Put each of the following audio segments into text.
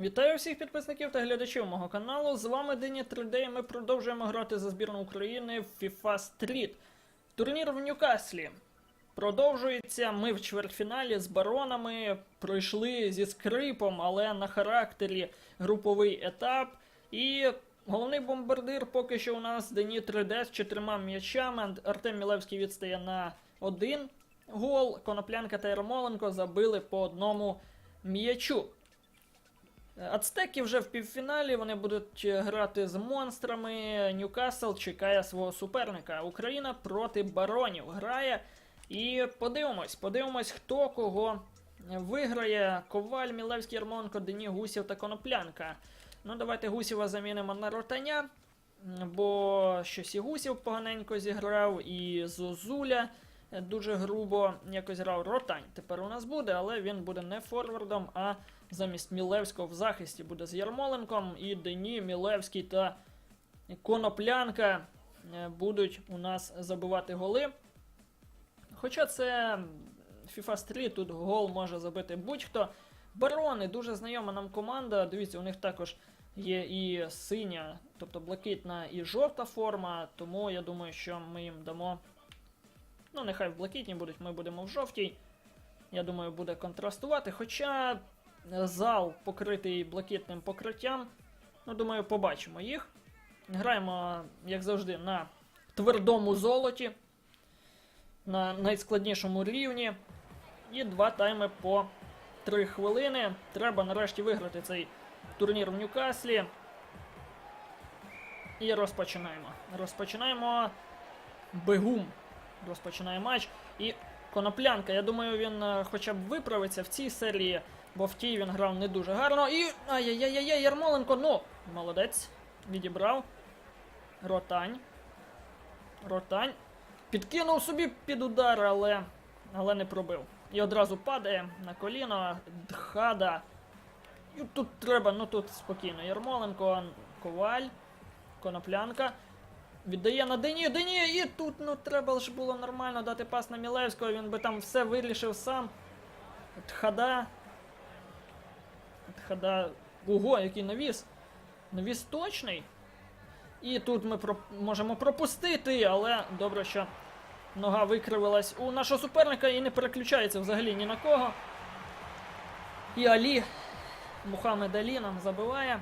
Вітаю всіх підписників та глядачів мого каналу. З вами Дені 3D і ми продовжуємо грати за збірну України в FIFA Street. Турнір в Ньюкаслі. Продовжується. Ми в чвертьфіналі з баронами пройшли зі скрипом, але на характері груповий етап. І головний бомбардир поки що у нас Дені 3D з чотирма м'ячами. Артем Мілевський відстає на один гол. Коноплянка та Ярмоленко забили по одному м'ячу. Ацтеки вже в півфіналі. Вони будуть грати з монстрами. Ньюкасл чекає свого суперника. Україна проти баронів грає. І подивимось, подивимось, хто кого виграє. Коваль, Мілевський, Ярмоленко, Дені, Гусів та Коноплянка. Ну, давайте Гусєва замінимо на ротаня. Бо щось і Гусів поганенько зіграв, і Зозуля дуже грубо якось грав. Ротань тепер у нас буде, але він буде не форвардом, а замість Мілевського в захисті буде з Ярмоленком. І Дені, Мілевський та Коноплянка е, будуть у нас забивати голи. Хоча це FIFA Street, тут гол може забити будь-хто. Барони дуже знайома нам команда. Дивіться, у них також є і синя, тобто блакитна і жовта форма. Тому я думаю, що ми їм дамо. Ну, нехай в блакитній будуть, ми будемо в жовтій. Я думаю, буде контрастувати. Хоча зал покритий блакитним покриттям. Ну, думаю, побачимо їх. Граємо, як завжди, на твердому золоті, на найскладнішому рівні. І два тайми по 3 хвилини. Треба нарешті виграти цей турнір в Ньюкаслі. І розпочинаємо. Розпочинаємо Бегум. Розпочинає матч. І Коноплянка. Я думаю, він е, хоча б виправиться в цій серії, бо в тій він грав не дуже гарно. І. Ай-яй-яй-яй, Ярмоленко, ну! Молодець. Відібрав. Ротань. Ротань. Підкинув собі під удар, але, але не пробив. І одразу падає на коліно. Дхада. І тут треба, ну тут спокійно. Ярмоленко, Коваль, Коноплянка. Віддає на Дені, Дені, і тут ну треба ж було нормально дати пас на Мілевського, він би там все вирішив сам. Тхада. Тхада. Ого, який навіс. Навіс точний. І тут ми про... можемо пропустити, але добре, що нога викривилась у нашого суперника і не переключається взагалі ні на кого. І Алі, Мухаммед Алі нам забиває.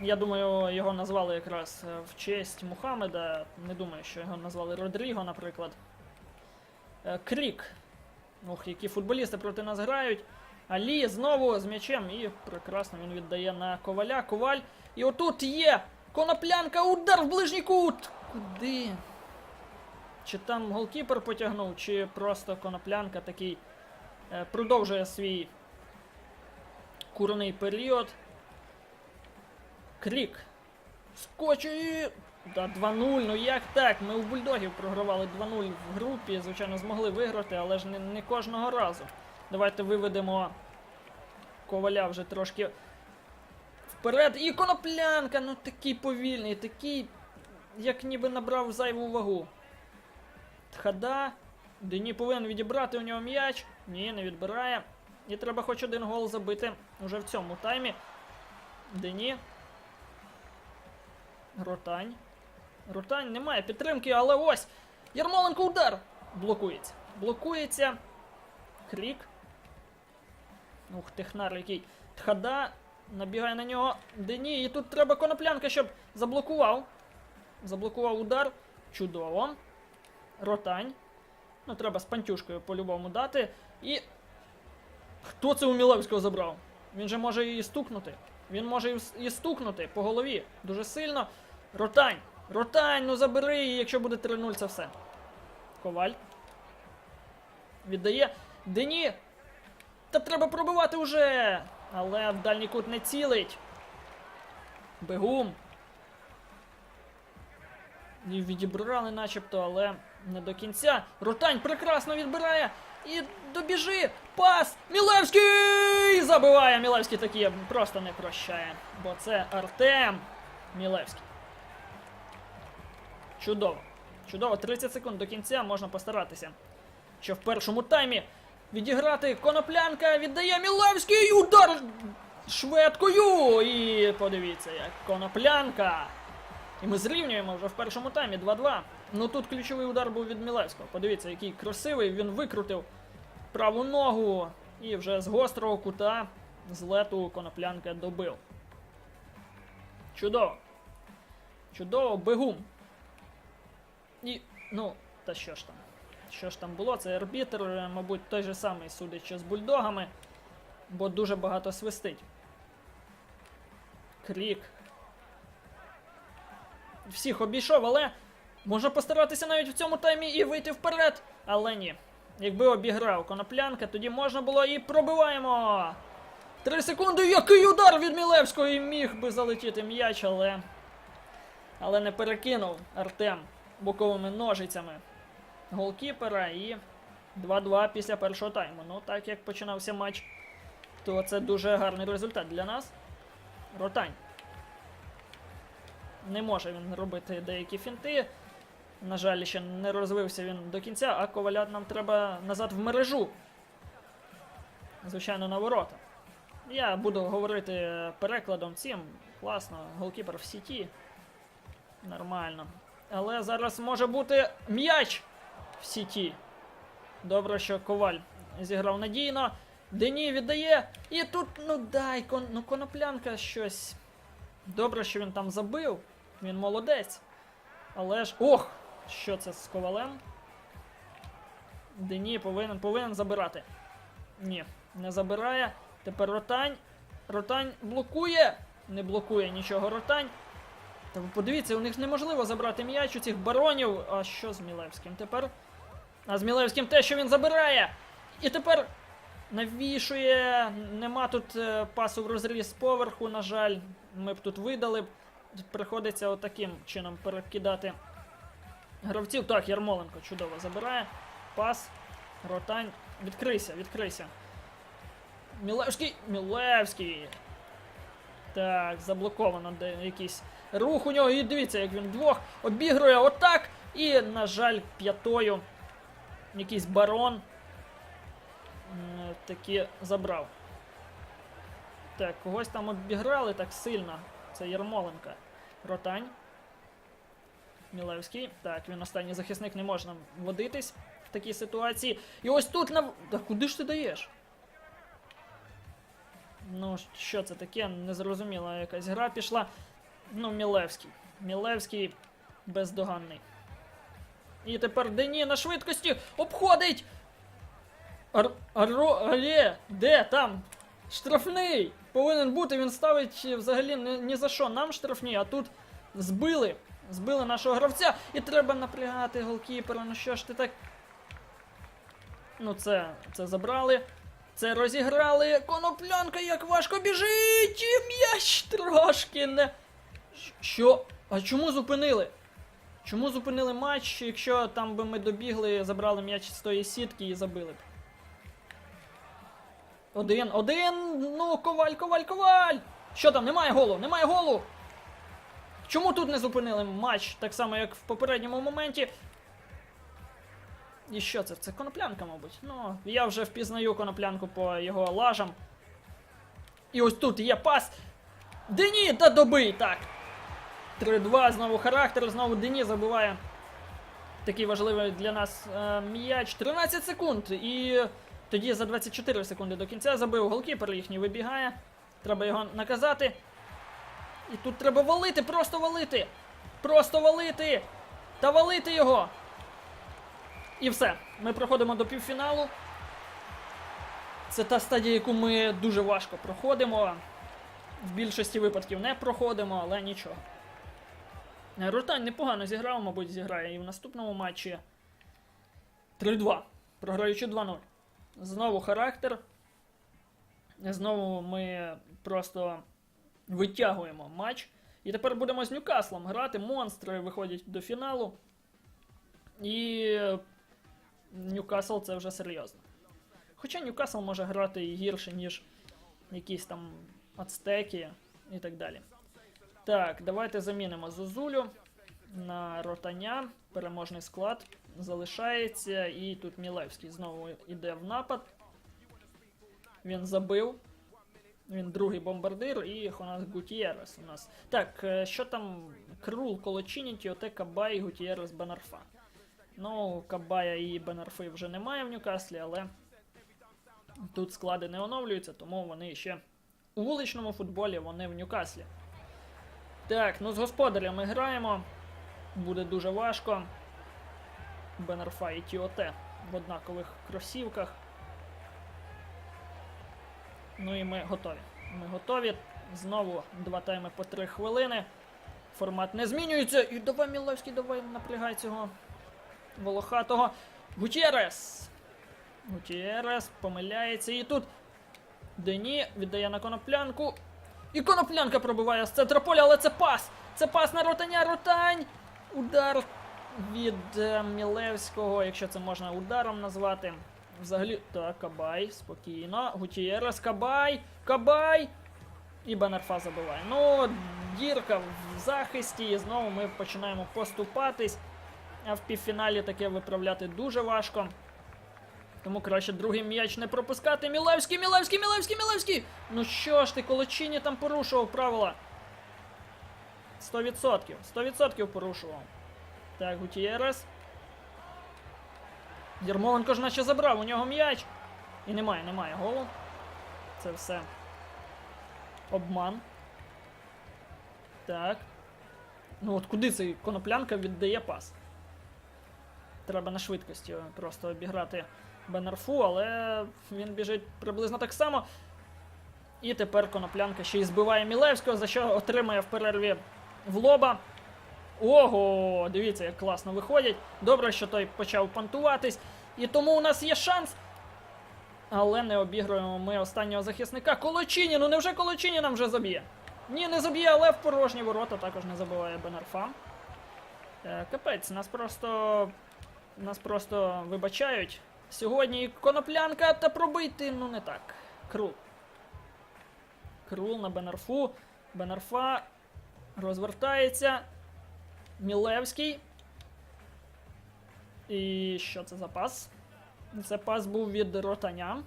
Я думаю, його назвали якраз е, в честь Мухаммеда. Не думаю, що його назвали Родріго, наприклад. Е, Крік. Ох, які футболісти проти нас грають. Алі знову з м'ячем і прекрасно він віддає на коваля. Коваль. І отут є коноплянка, удар в ближній кут. Куди? Чи там голкіпер потягнув, чи просто коноплянка такий е, продовжує свій курний період. Крік. Скочує. Да, 2-0. Ну як так? Ми у бульдогів програвали 2-0 в групі. Звичайно, змогли виграти, але ж не, не кожного разу. Давайте виведемо коваля вже трошки вперед. І коноплянка! Ну такий повільний, такий, як ніби набрав зайву вагу. Тхада. Дені повинен відібрати у нього м'яч. Ні, не відбирає. І треба хоч один гол забити уже в цьому таймі. Дені. Ротань. Ротань немає підтримки, але ось! Ярмоленко удар! Блокується. Блокується. Крік. Ух, технар який. Тхада. Набігає на нього. Дені. І тут треба коноплянка, щоб заблокував. Заблокував удар. Чудово. Ротань. Ну, треба з пантюшкою по-любому дати. І. Хто це у Мілевського забрав? Він же може і стукнути. Він може і стукнути по голові. Дуже сильно. Ротань! Ротань, ну забери її, якщо буде 3-0, це все. Коваль. Віддає. Дені! Та треба пробивати уже! Але в дальній кут не цілить. Бегум. І відібрали начебто, але не до кінця. Ротань прекрасно відбирає. І добіжи! Пас! Мілевський! Забиває Мілевський такі просто не прощає. Бо це Артем Мілевський. Чудово. Чудово, 30 секунд до кінця можна постаратися. Що в першому таймі відіграти коноплянка, віддає Мілевський удар швидкою. І подивіться, як коноплянка. І ми зрівнюємо вже в першому таймі 2-2. Ну тут ключовий удар був від Мілевського. Подивіться, який красивий. Він викрутив праву ногу і вже з гострого кута з лету коноплянка добив. Чудово. Чудово, бегум. І, ну, та що ж там? Що ж там було? Це арбітр, е, мабуть, той же самий, судячи з бульдогами, бо дуже багато свистить. Крік. Всіх обійшов, але може постаратися навіть в цьому таймі і вийти вперед. Але ні. Якби обіграв коноплянка, тоді можна було і пробиваємо. Три секунди, який удар від Мілевського і міг би залетіти м'яч, але. Але не перекинув Артем боковими ножицями голкіпера і 2-2 після першого тайму. Ну, так як починався матч, то це дуже гарний результат для нас. Ротань. Не може він робити деякі фінти. На жаль, ще не розвився він до кінця, а коваля нам треба назад в мережу. Звичайно, на ворота. Я буду говорити перекладом цим. Класно, голкіпер в сіті. Нормально. Але зараз може бути м'яч в сіті. Добре, що коваль зіграв надійно. Дені віддає. І тут, ну дай, кон, ну коноплянка щось. Добре, що він там забив. Він молодець. Але ж. Ох! Що це з ковалем? Дені повинен, повинен забирати. Ні, не забирає. Тепер ротань. Ротань блокує. Не блокує нічого ротань. Та ви подивіться, у них неможливо забрати м'яч у цих баронів. А що з Мілевським тепер? А з Мілевським те, що він забирає. І тепер навішує. Нема тут е, пасу в розріз поверху, на жаль. Ми б тут видали. Приходиться отаким чином перекидати гравців. Так, Ярмоленко чудово забирає. Пас. Ротань. Відкрийся, відкрийся. Мілевський. Мілевський. Так, заблоковано де якийсь рух у нього. І дивіться, як він двох обігрує отак. І, на жаль, п'ятою якийсь барон м, таки забрав. Так, когось там обіграли так сильно. Це Ярмоленка. Ротань. Мілевський. Так, він останній захисник не можна водитись в такій ситуації. І ось тут на. Та куди ж ти даєш? Ну, що це таке? Незрозуміла якась гра пішла. Ну, Мілевський. Мілевський бездоганний. І тепер Дені на швидкості обходить! Ар... Де там? Штрафний! Повинен бути, він ставить взагалі ні за що. Нам штрафні, а тут збили. Збили нашого гравця. І треба напрягати голкіпера. Ну що ж ти так. Ну, це, це забрали. Це розіграли. Коноплянка як важко біжить! І М'яч трошки не. Що? А чому зупинили? Чому зупинили матч, якщо там би ми добігли, забрали м'яч з тої сітки і забили б? Один, один. Ну, коваль, коваль, коваль! Що там? Немає голу, немає голу! Чому тут не зупинили матч, так само, як в попередньому моменті? І що це? Це коноплянка, мабуть. Ну, я вже впізнаю коноплянку по його лажам. І ось тут є пас. Дені, та добий, так. 3-2, знову характер, знову Дені забиває. Такий важливий для нас е, м'яч. 13 секунд. І тоді за 24 секунди до кінця забив голкіпер їхній вибігає. Треба його наказати. І тут треба валити, просто валити. Просто валити. Та валити його. І все. Ми проходимо до півфіналу. Це та стадія, яку ми дуже важко проходимо. В більшості випадків не проходимо, але нічого. Е, Ротань непогано зіграв, мабуть, зіграє і в наступному матчі. 3-2. Програючи 2-0. Знову характер. Знову ми просто витягуємо матч. І тепер будемо з Ньюкаслом грати. Монстри виходять до фіналу. І Ньюкасл це вже серйозно. Хоча Ньюкасл може грати і гірше, ніж якісь там ацтеки і так далі. Так, давайте замінимо Зозулю на ротаня. Переможний склад залишається. І тут Мілевський знову йде в напад. Він забив. Він другий бомбардир і Хонас Гутієрес у нас. Так, е, що там Крул, Колочині, Тіоте, Кабай, Гутієрес, Бенарфа. Ну, Кабая і Бенарфи вже немає в Ньюкаслі, але тут склади не оновлюються, тому вони ще у вуличному футболі, вони в Ньюкаслі. Так, ну з господарями граємо. Буде дуже важко. Бенарфа і Тіоте в однакових кросівках. Ну і ми готові. Ми готові. Знову два тайми по три хвилини. Формат не змінюється. І давай, Мілевський, давай напрягай цього волохатого. Гутєрес! Гутєрес помиляється. І тут Дені віддає на коноплянку. І коноплянка пробиває з центра поля, але це пас! Це пас на ротаня, ротань! Удар від е, Мілевського, якщо це можна ударом назвати. Взагалі, так, Кабай, спокійно. Гутієрес, Кабай, Кабай! І Бенерфа забиває. Ну, дірка в захисті, і знову ми починаємо поступатись. А в півфіналі таке виправляти дуже важко. Тому краще другий м'яч не пропускати. Мілевський, Мілевський, Мілевський, Мілевський! Ну що ж ти, Колочині там порушував правила. 100%. 100% порушував. Так, Гутієрес. Єрмоленко ж наче забрав у нього м'яч. І немає, немає голу. Це все. Обман. Так. Ну от куди цей коноплянка віддає пас? Треба на швидкості просто обіграти Бенерфу, але він біжить приблизно так само. І тепер коноплянка ще й збиває Мілевського, за що отримає в перерві в лоба. Ого, дивіться, як класно виходять. Добре, що той почав пантуватись. І тому у нас є шанс. Але не обігруємо ми останнього захисника. Колочині, ну невже Колочині нам вже заб'є? Ні, не заб'є, але в порожні ворота також не забиває Бенарфа. Е, капець, нас просто. Нас просто вибачають. Сьогодні коноплянка та пробити, ну не так. Крул. Крул на Бенарфу. Бенарфа розвертається. Мілевський. І що це за пас? Це пас був від ротаня.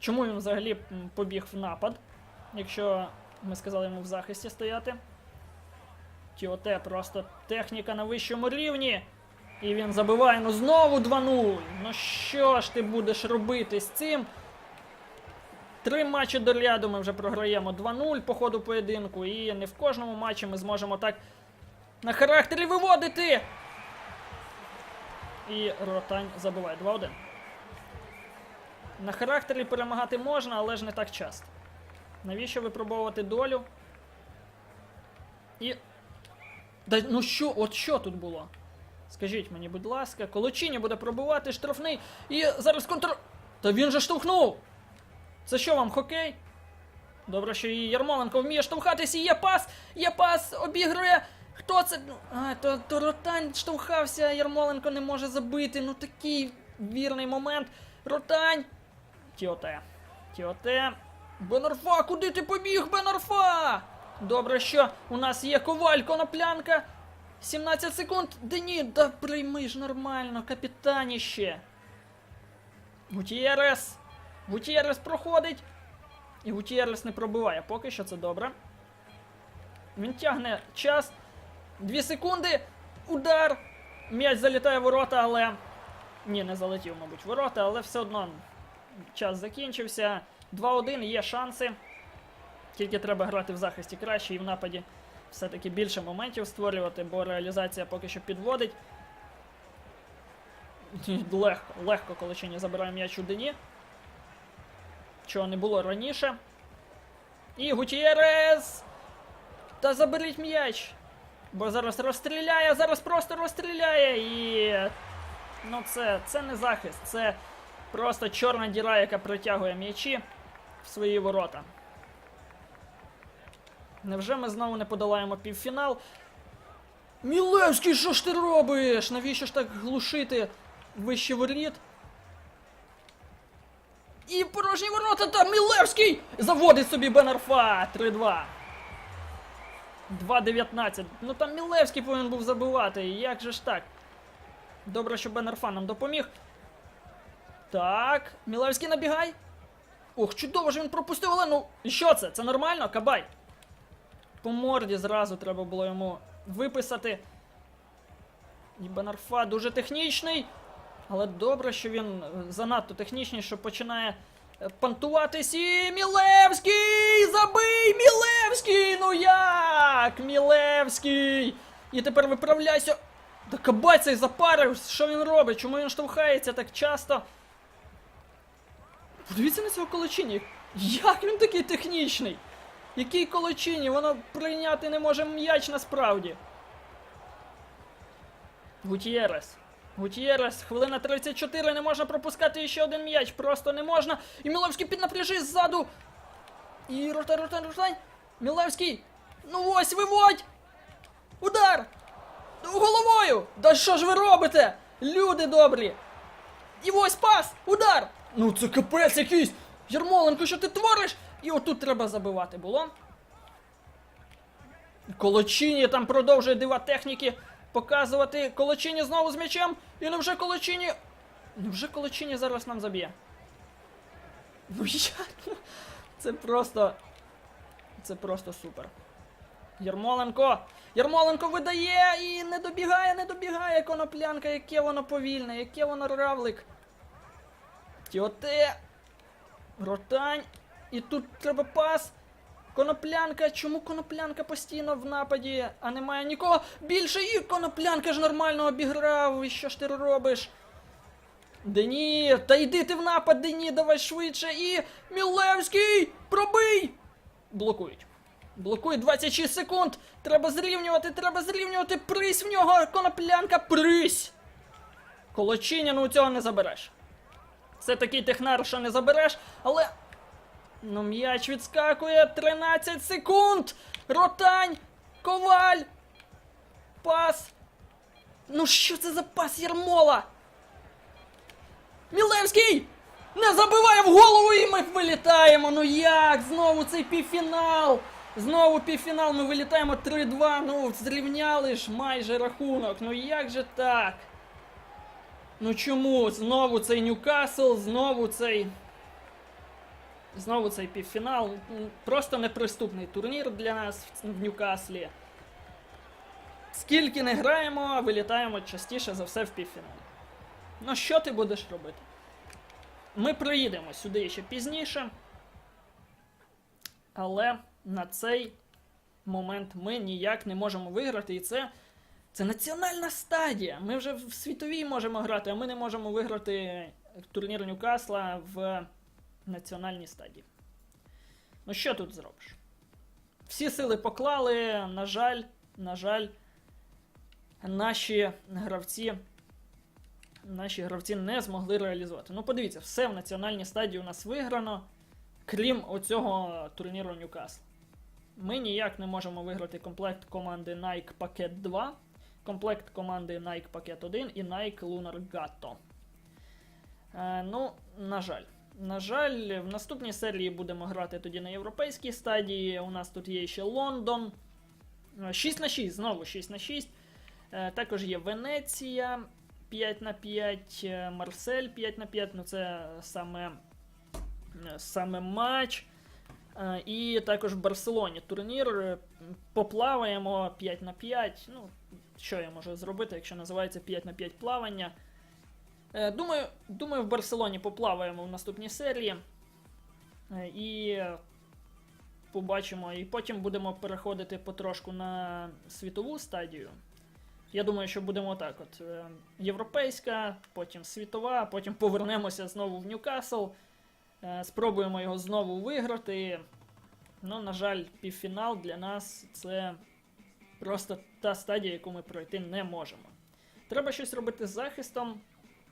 Чому він взагалі побіг в напад? Якщо ми сказали йому в захисті стояти. Тіоте просто техніка на вищому рівні. І він забиває, ну знову 2-0. Ну що ж ти будеш робити з цим? Три матчі до ряду ми вже програємо 2-0 по ходу поєдинку. І не в кожному матчі ми зможемо так на характері виводити. І Ротань забиває 2-1. На характері перемагати можна, але ж не так часто. Навіщо випробовувати долю? І. Да ну що, от що тут було? Скажіть мені, будь ласка, Колочині буде пробивати штрафний і зараз контр. Та він же штовхнув! Це що вам, хокей? Добре, що і Ярмоленко вміє штовхатись, і є пас! Є пас! Обігрує! Хто це? А, то, то Ротань штовхався, Ярмоленко не може забити. Ну такий вірний момент. Ротань! Тіоте. Тіоте. Бенорфа, куди ти побіг, Бенорфа? Добре, що у нас є коваль, коноплянка. 17 секунд. Да да прийми ж нормально, капітаніще. Гутієрес. Гутієрес проходить. І Гутієрес не пробиває. Поки що це добре. Він тягне час. Дві секунди. Удар. М'яч залітає в ворота, але. Ні, не залетів, мабуть, в ворота, але все одно час закінчився. 2-1, є шанси. Тільки треба грати в захисті краще і в нападі все-таки більше моментів створювати, бо реалізація поки що підводить. Легко, легко Колочині забирає м'яч у Дені. Чого не було раніше. І Гутієрес! Та заберіть м'яч! Бо зараз розстріляє, зараз просто розстріляє і. Ну це, це не захист, це просто чорна діра, яка притягує м'ячі в свої ворота. Невже ми знову не подолаємо півфінал? Мілевський, що ж ти робиш? Навіщо ж так глушити вище воріт? І порожні ворота та Мілевський заводить собі Бенарфа 3-2. 2-19. Ну там Мілевський повинен був забивати. Як же ж так? Добре, що Бенарфа нам допоміг. Так, Мілевський набігай. Ох, чудово ж він пропустив, але ну. І що це? Це нормально, кабай? По морді зразу треба було йому виписати. І Бенарфа дуже технічний. Але добре, що він е, занадто технічний, що починає е, пантуватись. І Мілевський! Забий! Мілевський! Ну як? Мілевський! І тепер виправляйся. Да кабай цей запарив! Що він робить? Чому він штовхається так часто? Подивіться на цього колочині. Як він такий технічний? Який колочині? Воно прийняти не може м'яч насправді. Гутєрес. Гутєрес, хвилина 34, не можна пропускати ще один м'яч, просто не можна. І Мілевський піднапряжи ззаду. І ротань, ротань, ротань. Мілевський. Ну ось, виводь! Удар! Головою! Да що ж ви робите? Люди добрі! І ось пас! Удар! Ну це капець якийсь! Ярмоленко, що ти твориш? І отут треба забивати було. Колочині там продовжує дива техніки показувати. Колочині знову з м'ячем. І невже Колочині. Невже Колочині зараз нам заб'є? Ну як? Це просто. Це просто супер. Ярмоленко! Ярмоленко видає і не добігає, не добігає коноплянка, яке воно повільне, яке воно равлик. Тьоте. Ротань. І тут треба пас. Коноплянка. Чому коноплянка постійно в нападі, а немає нікого більше? І коноплянка ж нормально обіграв. І що ж ти робиш? Дені, та йди ти в напад, Дені, давай швидше. І Мілевський! Пробий! Блокують. Блокують 26 секунд. Треба зрівнювати, треба зрівнювати. Прись в нього, коноплянка, прись! Колочиня, ну цього не забереш. Це такий технар, що не забереш, але. Ну, м'яч відскакує 13 секунд! Ротань! Коваль! Пас! Ну що це за пас Ярмола? Мілевський! Не забиває в голову і ми вилітаємо! Ну як? Знову цей півфінал! Знову півфінал, ми вилітаємо 3-2, ну зрівняли ж майже рахунок. Ну як же так? Ну чому? Знову цей Ньюкасл, знову цей. Знову цей півфінал. Просто неприступний турнір для нас в- Ньюкаслі. Скільки не граємо, вилітаємо частіше за все в півфіналі. Ну що ти будеш робити? Ми приїдемо сюди ще пізніше. Але на цей момент ми ніяк не можемо виграти. І це, це національна стадія. Ми вже в світовій можемо грати, а ми не можемо виграти турнір Ньюкасла в національній стадії. Ну що тут зробиш? Всі сили поклали, на жаль, на жаль, наші гравці. Наші гравці не змогли реалізувати. Ну, подивіться, все в національній стадії у нас виграно, крім оцього турніру Ньюкасл. Ми ніяк не можемо виграти комплект команди Nike Packet 2, комплект команди Nike Packet 1 і Nike Lunar Gatto. Е, ну, на жаль. На жаль, в наступній серії будемо грати тоді на європейській стадії. У нас тут є ще Лондон. Е, 6 на 6, знову 6 на 6. Е, також є Венеція 5 на 5, е, Марсель 5 на 5, ну це саме, е, саме матч. І також в Барселоні турнір. Поплаваємо 5 на 5. Ну, що я можу зробити, якщо називається 5 на 5 плавання. Е, Думаю, думаю, в Барселоні поплаваємо в наступній серії. Е, І побачимо. І потім будемо переходити потрошку на світову стадію. Я думаю, що будемо так: от е, європейська, потім світова, потім повернемося знову в Ньюкасл. Спробуємо його знову виграти. Ну, на жаль, півфінал для нас це просто та стадія, яку ми пройти не можемо. Треба щось робити з захистом,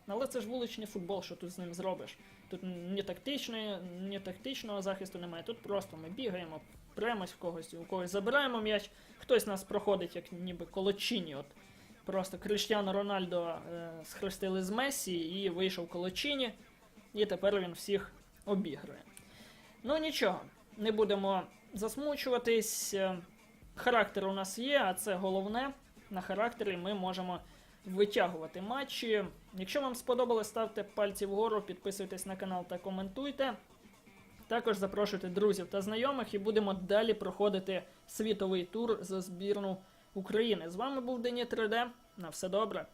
але це ж вуличний футбол, що тут з ним зробиш. Тут ні тактичної, ні тактичного захисту немає. Тут просто ми бігаємо, премось в когось, у когось забираємо м'яч, хтось нас проходить, як ніби колочині. От просто Криштіано Рональдо е, схрестили з Мессі і вийшов колочині, і тепер він всіх обігрує. Ну нічого, не будемо засмучуватись. е, Характер у нас є, а це головне. На характері ми можемо витягувати матчі. Якщо вам сподобалось, ставте пальці вгору, підписуйтесь на канал та коментуйте. Також запрошуйте друзів та знайомих і будемо далі проходити світовий тур за збірну України. З вами був Дені 3D. На все добре.